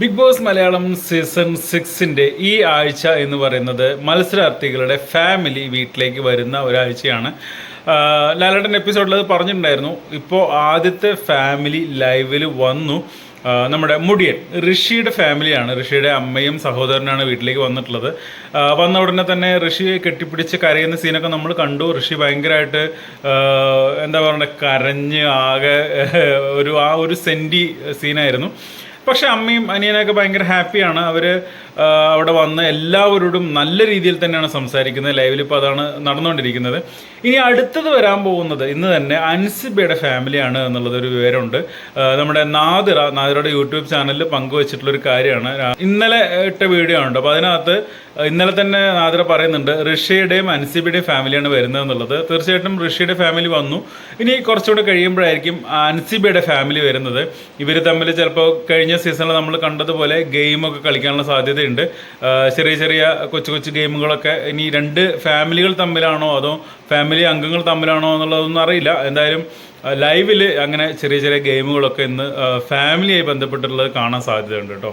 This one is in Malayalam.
ബിഗ് ബോസ് മലയാളം സീസൺ സിക്സിന്റെ ഈ ആഴ്ച എന്ന് പറയുന്നത് മത്സരാർത്ഥികളുടെ ഫാമിലി വീട്ടിലേക്ക് വരുന്ന ഒരാഴ്ചയാണ്. ലാലേട്ടൻ എപ്പിസോഡിൽ അത് പറഞ്ഞിട്ടുണ്ടായിരുന്നു. ഇപ്പോൾ ആദ്യത്തെ ഫാമിലി ലൈവിൽ വന്നു. നമ്മുടെ മുടിയൻ ഋഷിയുടെ ഫാമിലിയാണ് ഋഷിയുടെ അമ്മയും സഹോദരനാണ് വീട്ടിലേക്ക് വന്നിട്ടുള്ളത്. വന്ന ഉടനെ തന്നെ ഋഷിയെ കെട്ടിപ്പിടിച്ച് കരയുന്ന സീനൊക്കെ നമ്മൾ കണ്ടു. ഋഷി ഭയങ്കരമായിട്ട് എന്താ പറയുക കരഞ്ഞ് ആകെ ഒരു ആ ഒരു സെന്റി സീനായിരുന്നു പക്ഷെ അമ്മയും അനിയനൊക്കെ ഭയങ്കര ഹാപ്പിയാണ്. അവർ അവിടെ വന്ന് എല്ലാവരോടും നല്ല രീതിയിൽ തന്നെയാണ് സംസാരിക്കുന്നത്. ലൈവിൽ ഇപ്പോൾ അതാണ് നടന്നുകൊണ്ടിരിക്കുന്നത്. ഇനി അടുത്തത് വരാൻ പോകുന്നത് ഇന്ന് തന്നെ അൻസിബയുടെ ഫാമിലിയാണ് എന്നുള്ളത് ഒരു വിവരമുണ്ട് നമ്മുടെ നാദിറ നാദിറയുടെ യൂട്യൂബ് ചാനലിൽ പങ്കുവച്ചിട്ടുള്ളൊരു കാര്യമാണ്. ഇന്നലെ ഇട്ട വീഡിയോ ഉണ്ട് അപ്പോൾ അതിനകത്ത് ഇന്നലെ തന്നെ നാദിറ പറയുന്നുണ്ട് ഋഷിയുടെയും അൻസിബയുടെയും ഫാമിലിയാണ് വരുന്നത് എന്നുള്ളത്. തീർച്ചയായിട്ടും ഋഷിയുടെ ഫാമിലി വന്നു. ഇനി കുറച്ചുകൂടെ കഴിയുമ്പോഴായിരിക്കും അൻസിബയുടെ ഫാമിലി വരുന്നത്. ഇവർ തമ്മിൽ ചിലപ്പോൾ കഴിഞ്ഞ സീസണിൽ നമ്മൾ കണ്ടതുപോലെ ഗെയിമൊക്കെ കളിക്കാനുള്ള സാധ്യതയുണ്ട്. ചെറിയ ചെറിയ കൊച്ചു കൊച്ചു ഗെയിമുകളൊക്കെ ഇനി രണ്ട് ഫാമിലികൾ തമ്മിലാണോ അതോ ഫാമിലി അംഗങ്ങൾ തമ്മിലാണോ എന്നുള്ളതൊന്നും അറിയില്ല. എന്തായാലും ലൈവിൽ അങ്ങനെ ചെറിയ ചെറിയ ഗെയിമുകളൊക്കെ ഇന്ന് ഫാമിലിയായി ബന്ധപ്പെട്ടിട്ടുള്ളത് കാണാൻ സാധ്യതയുണ്ട് കേട്ടോ.